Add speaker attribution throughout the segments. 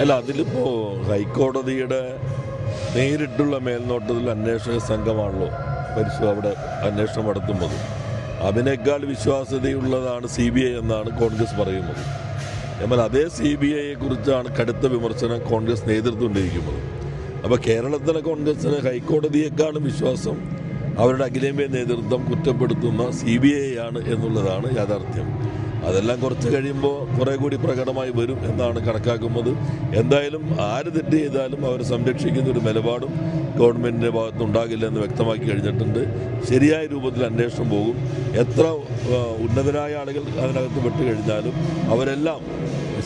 Speaker 1: അല്ല അതിലിപ്പോ ഹൈക്കോടതിയുടെ നേരിട്ടുള്ള മേൽനോട്ടത്തിൽ അന്വേഷക സംഘമാണല്ലോ പരിശോ അവിടെ അന്വേഷണം നടത്തുന്നത്. അതിനേക്കാൾ വിശ്വാസ്യതയുള്ളതാണ് സി ബി ഐ എന്നാണ് കോൺഗ്രസ് പറയുന്നത്. എന്നാൽ അതേ സി ബി ഐയെ കുറിച്ചാണ് കടുത്ത വിമർശനം കോൺഗ്രസ് നേതൃത്വം ഉന്നയിക്കുന്നത്. അപ്പോൾ കേരളത്തിലെ കോൺഗ്രസിന് ഹൈക്കോടതിയെക്കാളും വിശ്വാസം അവരുടെ അഖിലേന്ത്യാ നേതൃത്വം കുറ്റപ്പെടുത്തുന്ന സി ബി ഐ ആണ് എന്നുള്ളതാണ് യാഥാർത്ഥ്യം. അതെല്ലാം കുറച്ച് കഴിയുമ്പോൾ കുറെ കൂടി പ്രകടമായി വരും എന്നാണ് കണക്കാക്കുന്നത്. എന്തായാലും ആര് തെറ്റ് ചെയ്താലും അവരെ സംരക്ഷിക്കുന്ന ഒരു നിലപാടും ഗവൺമെന്റിന്റെ ഭാഗത്ത് ഉണ്ടാകില്ല എന്ന് വ്യക്തമാക്കി കഴിഞ്ഞിട്ടുണ്ട്. ശരിയായ രൂപത്തിൽ അന്വേഷണം പോകും. എത്ര ഉന്നതരായ ആളുകൾ അതിനകത്ത് പെട്ട് കഴിഞ്ഞാലും അവരെല്ലാം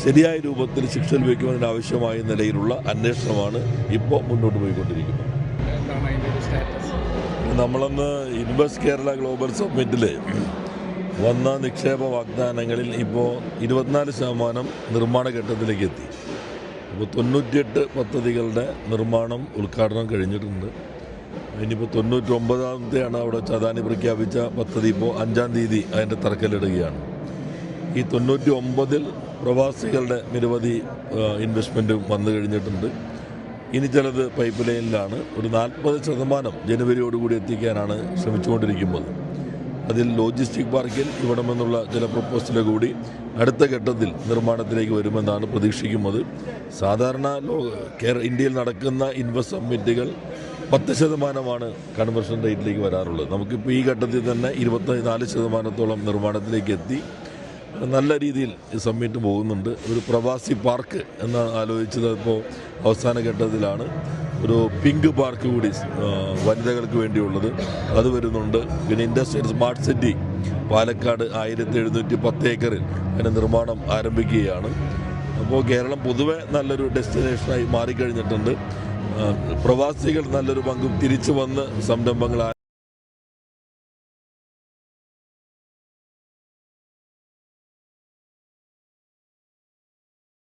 Speaker 1: ശരിയായ രൂപത്തിൽ ശിക്ഷ ലഭിക്കുന്നതിന് ആവശ്യമായ നിലയിലുള്ള അന്വേഷണമാണ് ഇപ്പോൾ മുന്നോട്ട് പോയിക്കൊണ്ടിരിക്കുന്നത്. നമ്മളന്ന് ഇൻവെസ്റ്റ് കേരള ഗ്ലോബൽ സബ്മിറ്റിൽ വന്ന നിക്ഷേപ വാഗ്ദാനങ്ങളിൽ ഇപ്പോൾ ഇരുപത്തിനാല് ശതമാനം നിർമ്മാണ ഘട്ടത്തിലേക്ക് എത്തി. ഇപ്പോൾ തൊണ്ണൂറ്റിയെട്ട് പദ്ധതികളുടെ നിർമ്മാണം ഉദ്ഘാടനം കഴിഞ്ഞിട്ടുണ്ട്. ഇനിയിപ്പോൾ തൊണ്ണൂറ്റി ഒമ്പതാമത്തെയാണ് അവിടെ ചതാനി പ്രഖ്യാപിച്ച പദ്ധതി. ഇപ്പോൾ അഞ്ചാം തീയതി അതിന്റെ തറക്കല്ലിടുകയാണ്. ഈ തൊണ്ണൂറ്റി ഒമ്പതിൽ പ്രവാസികളുടെ നിരവധി ഇൻവെസ്റ്റ്മെന്റ് വന്നു കഴിഞ്ഞിട്ടുണ്ട്. ഇനി ചിലത് പൈപ്പ് ലൈനിലാണ് ഒരു നാൽപ്പത് ശതമാനം ജനുവരിയോടുകൂടി എത്തിക്കാനാണ് ശ്രമിച്ചുകൊണ്ടിരിക്കുന്നത്. അതിൽ ലോജിസ്റ്റിക് പാർക്കിൽ ഇവിടമെന്നുള്ള ചില പ്രപ്പോസലുകൾ കൂടി അടുത്ത ഘട്ടത്തിൽ നിർമ്മാണത്തിലേക്ക് വരുമെന്നാണ് പ്രതീക്ഷിക്കുന്നത്. സാധാരണ ഇന്ത്യയിൽ നടക്കുന്ന ഇൻവെസ്റ്റ് സബ്മിറ്റുകൾ പത്ത് ശതമാനമാണ് കൺവെർഷൻ റേറ്റിലേക്ക് വരാറുള്ളത്. നമുക്കിപ്പോൾ ഈ ഘട്ടത്തിൽ തന്നെ ഇരുപത്തി നാല് ശതമാനത്തോളം നിർമ്മാണത്തിലേക്ക് എത്തി. നല്ല രീതിയിൽ സമ്മിറ്റ് പോകുന്നുണ്ട്. ഒരു പ്രവാസി പാർക്ക് എന്ന് ആലോചിച്ചത് ഇപ്പോൾ അവസാന ഘട്ടത്തിലാണ്. ഒരു പിങ്ക് പാർക്ക് കൂടി വനിതകൾക്ക് വേണ്ടിയുള്ളത്. അത് വരുന്നുണ്ട്. പിന്നെ ഇൻഡസ്ട്രിയൽ സ്മാർട്ട് സിറ്റി പാലക്കാട് ആയിരത്തി എഴുന്നൂറ്റി പത്ത് ഏക്കറിൽ അതിന്റെ നിർമ്മാണം ആരംഭിക്കുകയാണ്. അപ്പോൾ കേരളം പൊതുവെ നല്ലൊരു ഡെസ്റ്റിനേഷനായി മാറിക്കഴിഞ്ഞിട്ടുണ്ട്. പ്രവാസികൾ നല്ലൊരു പങ്കും തിരിച്ചു വന്ന് സംരംഭങ്ങൾ